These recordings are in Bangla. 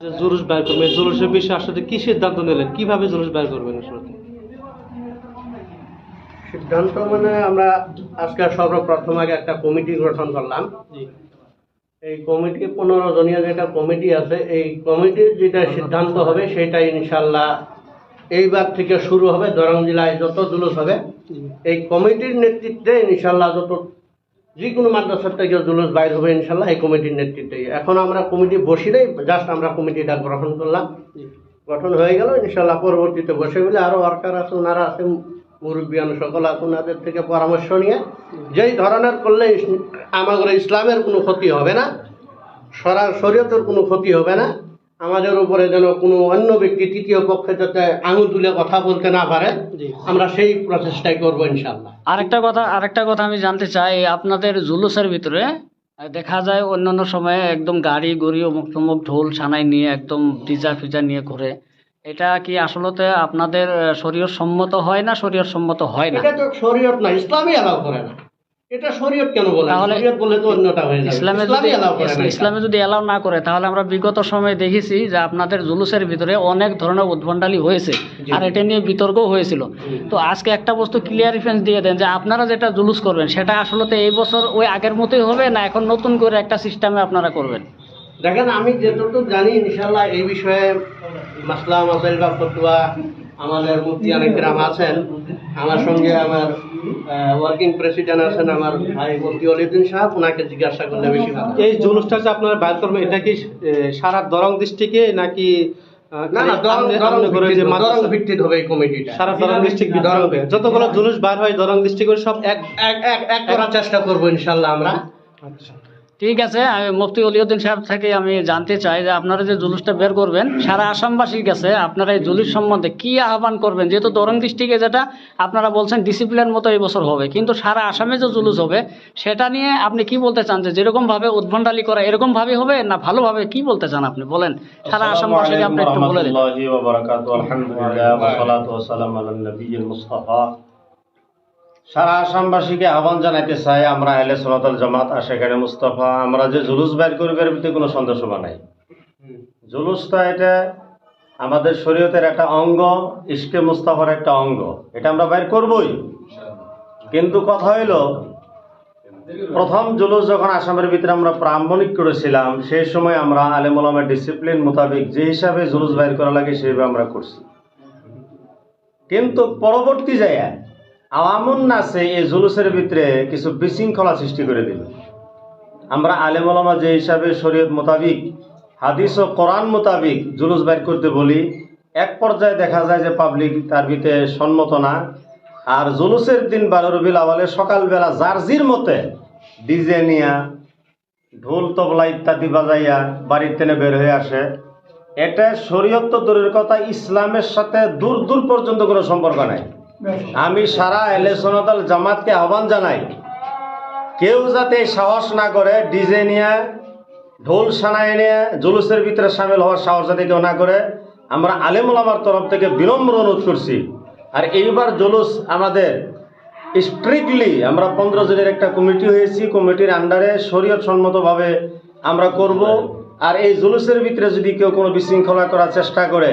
জুলুস বের করবেন জুলুসের বিষয়ে আসলে কি সিদ্ধান্ত নিলেন? কীভাবে জুলুস বের করবেন আসলে? সিদ্ধান্ত মানে আমরা আজকে সর্বপ্রথম আগে একটা কমিটি গঠন করলাম। এই কমিটি পনেরো জনীয় যেটা কমিটি আছে এই কমিটির যেটা সিদ্ধান্ত হবে সেটা ইনশাল্লাহ এইবার থেকে শুরু হবে দরং জেলায় যত জুলুস হবে। এই কমিটির নেতৃত্বে ইনশাল্লাহ যত যে কোনো মাদ্রাসার থেকে জুলুস বাইর হবে ইনশাল্লাহ এই কমিটির নেতৃত্বে। এখন আমরা কমিটি বসি নাই জাস্ট আমরা কমিটিটা গ্রহণ করলাম। গঠন হয়ে গেল ইনশাল্লাহ পরবর্তীতে বসে বলে আরও ওয়ার্কার আছে ওনারা আছে মুরব্বিয়ান সকল আছে ওনাদের থেকে পরামর্শ নিয়ে। যেই ধরনের করলে আমাদের ইসলামের কোনো ক্ষতি হবে না সরা শরীয়তের কোনো ক্ষতি হবে না। আমাদের উপরে যেন কোনো অন্য ব্যক্তি তৃতীয় পক্ষে যাতে আঙুল তুলে কথা বলতে না পারে আমরা সেই প্রচেষ্টাই করব ইনশাল্লাহ আরেকটা কথা আরেকটা কথা আমি জানতে চাই আপনাদের জুলুসের ভিতরে দেখা যায় অন্যান্য সময়ে একদম গাড়ি গড়ি অমুক তমুক ঢোল ছানাই নিয়ে একদম ডিজা ফিজা নিয়ে ঘুরে। এটা কি আসলতে আপনাদের শরীয় সম্মত হয় না শরীয় সম্মত হয় না? এটা তো শরীয়ত না ইসলামই অ্যালাউ করে না। এটা শরীয়ত কেন বলে? তাহলে শরীয়ত বলে তো অন্যটা হয়ে যাবে। ইসলামে যদি ইসলামে যদি এলাও না করে তাহলে আমরা বিগত সময়ে দেখেছি যে আপনাদের জুলুসের ভিতরে অনেক ধরনের উদ্ভণ্ডালি হয়েছে। আর এটা নিয়ে বিতর্কও হয়েছিল। তো আজকে একটা বস্তু ক্লিয়ারিফেন্স দিয়ে দেন যে আপনারা যেটা জুলুস করবেন সেটা আসলে এই বছর ওই আগের মতোই হবে না এখন নতুন করে একটা সিস্টেমে আপনারা করবেন? দেখেন আমি যতটুকু জানি ইনশাল্লাহ এই বিষয়ে মাসলা মাসাইল বা ফতুয়া আমাদের মুফতি অনেকরাম আছেন আমার সঙ্গে আমার ওয়ার্কিং প্রেসিডেন্ট আছেন আমার ভাই মুফতি অলিউদ্দিন সাহেব ওনাকে জিজ্ঞাসা করলে বেশি ভালো এই জুলুসটা যে আপনারা বের করবেন এটা কি সারা দরং ডিস্ট্রিক্টে নাকি আহ, না না দরং আমনে- দরং আমনে করে যে ভিত্তিক- মাদ্রাসা- দরং ভিত্তিক হবে এই কমিটিটা সারা দরং ডিস্ট্রিক্ট দরং হবে যতগুলো জুলুস বার হয় দরং ডিস্ট্রিক্টের সব এক এক এক এক করার চেষ্টা করব ইনশাল্লাহ আমরা আচ্ছা ঠিক আছে আমি মুফতি অলিউদ্দিন সাহেব থেকে আমি জানতে চাই যে আপনারা যে জুলুসটা বের করবেন সারা আসামবাসীর কাছে আপনারা এই জুলুস সম্বন্ধে কি আহ্বান করবেন? যেহেতু দরং ডিস্ট্রিক্টে যেটা আপনারা বলছেন ডিসিপ্লিন মতো এই বছর হবে কিন্তু সারা আসামে যে জুলুস হবে সেটা নিয়ে আপনি কি বলতে চান যে যেরকম ভাবে উদ্ভণ্ডালি করা এরকম ভাবে হবে না ভালোভাবে? কি বলতে চান আপনি? বলেন সারা আসামবাসীকে আপনি একটু বলে দিন। সারা আসামবাসীকে আহ্বান জানাইতে চাই, আমরা আহলে সোনাতল জামাত আশেখানে মুস্তফা, আমরা যে জুলুস বাইর করবে এর ভিতরে কোনো সন্দেহ নাই। জুলুসটা এটা আমাদের শরীয়তের একটা অঙ্গ ইস্কে মুস্তাফার একটা অঙ্গ। এটা আমরা বাইর করবই। কিন্তু কথা হইল, প্রথম জুলুস যখন আসামের ভিতরে আমরা প্রাম্ভনিক করেছিলাম, সেই সময় আমরা আলেমুলামের ডিসিপ্লিন মোতাবেক যে হিসাবে জুলুস বাইর করা লাগে সেভাবে আমরা করছি। কিন্তু পরবর্তী জায়গায় আওয়ামুন নাসে এই জুলুসের ভিতরে কিছু বিশৃঙ্খলা সৃষ্টি করে দিল। আমরা আলেমুলামা যে হিসাবে শরীয়ত মোতাবিক, হাদিস ও কোরআন মোতাবিক জুলুস বাইর করতে বলি, এক পর্যায়ে দেখা যায় যে পাবলিক তার ভিতরে সম্মত না। আর জুলুসের দিন বারো রবিল আওয়ালে সকালবেলা জার্জির মতে ডিজে নিয়া, ঢোল, তবলা ইত্যাদি বাজাইয়া বাড়ির তেনে বের হয়ে আসে। এটা শরীয়ত দূরের কথা, ইসলামের সাথে দূর দূর পর্যন্ত কোনো সম্পর্ক নাই। আমি সারা এলে জামাতকে আহ্বান জানাই, কেউ যাতে সাহস না করে ডিজে নিয়ে, ঢোল সানায় নিয়ে জুলুসের ভিতরে সামিল হওয়ার সাহস যাতে কেউ না করে, আমরা আলেমুল আমার তরফ থেকে বিনম্র অনুরোধ করছি। আর এইবার জুলুস আমাদের স্ট্রিক্টলি আমরা পনেরো জনের একটা কমিটি হয়েছি, কমিটির আন্ডারে শরীয়ত সম্মতভাবে আমরা করব। আর এই জুলুসের ভিতরে যদি কেউ কোনো বিশৃঙ্খলা করার চেষ্টা করে,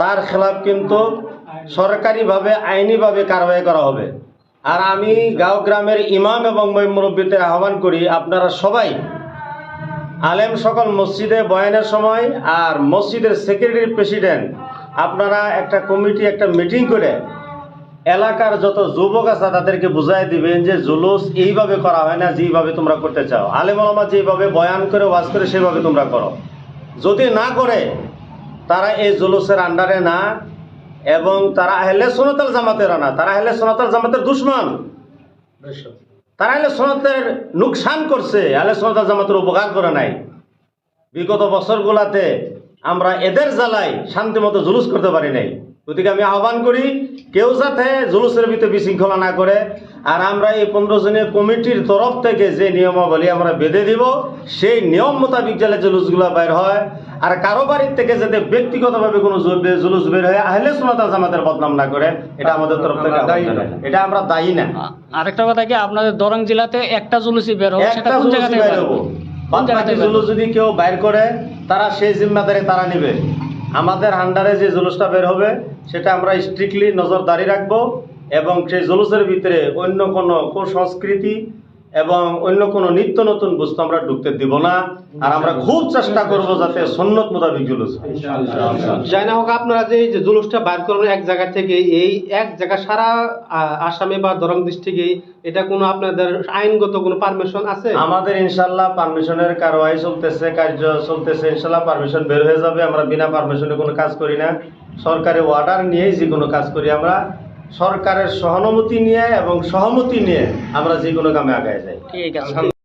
তার খেলাফ কিন্তু সরকারিভাবে, আইনিভাবে কারবাই করা হবে। আর আমি গাঁও গ্রামের ইমাম এবং মুরব্বীদের আহ্বান করি, আপনারা সবাই আলেম সকল মসজিদে বয়ানের সময় আর মসজিদের সেক্রেটারি প্রেসিডেন্ট আপনারা একটা কমিটি একটা মিটিং করে এলাকার যত যুবক আছে তাদেরকে বুঝাই দিবেন যে জুলুস এইভাবে করা হয় না যেইভাবে তোমরা করতে চাও। আলেম আলমা যেভাবে বয়ান করে, ওয়াজ করে, সেভাবে তোমরা করো। যদি না করে, তারা এই জুলুসের আন্ডারে না এবং তারা আহলে সোনাতাল জামাতের আনা তারা আহলে সোনাতাল জামাতের দুশ্মন। তারা আহলে সোনাতের নুকসান করছে, আহলে সোনাতাল জামাতের উপকার করে নাই। বিগত বছরগুলাতে আমরা এদের জ্বালায় শান্তি মতো জুলুস করতে পারি নাই। গতিকে আমি আহ্বান করি কেউ যাতে জুলুসের ভিতরে বিশৃঙ্খলা না করে। আর আমরা এই পনেরো জনের কমিটির তরফ থেকে যে নিয়মাবলী আমরা বেঁধে দিব সেই নিয়ম মোতাবিক যাতে জুলুসগুলো বের হয়। আর কারও বাড়ির থেকে যাতে ব্যক্তিগতভাবে কোনো জুলুস বের হয় আহলে সোনাতা জামাতের বদনাম না করে। এটা আমাদের তরফ থেকে। এটা আমরা দায়ী না। আরেকটা কথা কি আপনাদের দরং জেলাতে একটা জুলুসই বের হবে একটা কোন জায়গা জুলুস বের হবে? জুলুস যদি কেউ বাইর করে তারা সেই জিম্মাদারি তারা নিবে। আমাদের আন্ডারে যে জুলুসটা বের হবে সেটা আমরা স্ট্রিক্টলি নজরদারি রাখব এবং সেই জুলুসের ভিতরে অন্য কোনো কুসংস্কৃতি এবং অন্য কোনো নিত্য নতুন বস্তু আমরা ঢুকতে দিব না। আর আমরা খুব চেষ্টা করব যাতে সন্ন্যত মোতাবিক জুলুস হয়। যাই না হোক আপনারা যে এই যে জুলুসটা বাইর করবেন এক জায়গা থেকে এই এক জায়গা সারা আসামে বা দরং ডিস্ট্রিক্টে এটা কোনো আপনাদের আইনগত কোনো পারমিশন আছে? আমাদের ইনশাল্লাহ পারমিশনের কারওয়াই চলতেছে কার্য চলতেছে ইনশাল্লাহ পারমিশন বের হয়ে যাবে। আমরা বিনা পারমিশনে কোনো কাজ করি না। সরকারি অর্ডার নিয়েই যে কোনো কাজ করি আমরা, সরকারের সহানুভূতি নিয়ে এবং সহমতি নিয়ে আমরা যে কোনো কামে আগায় যাই।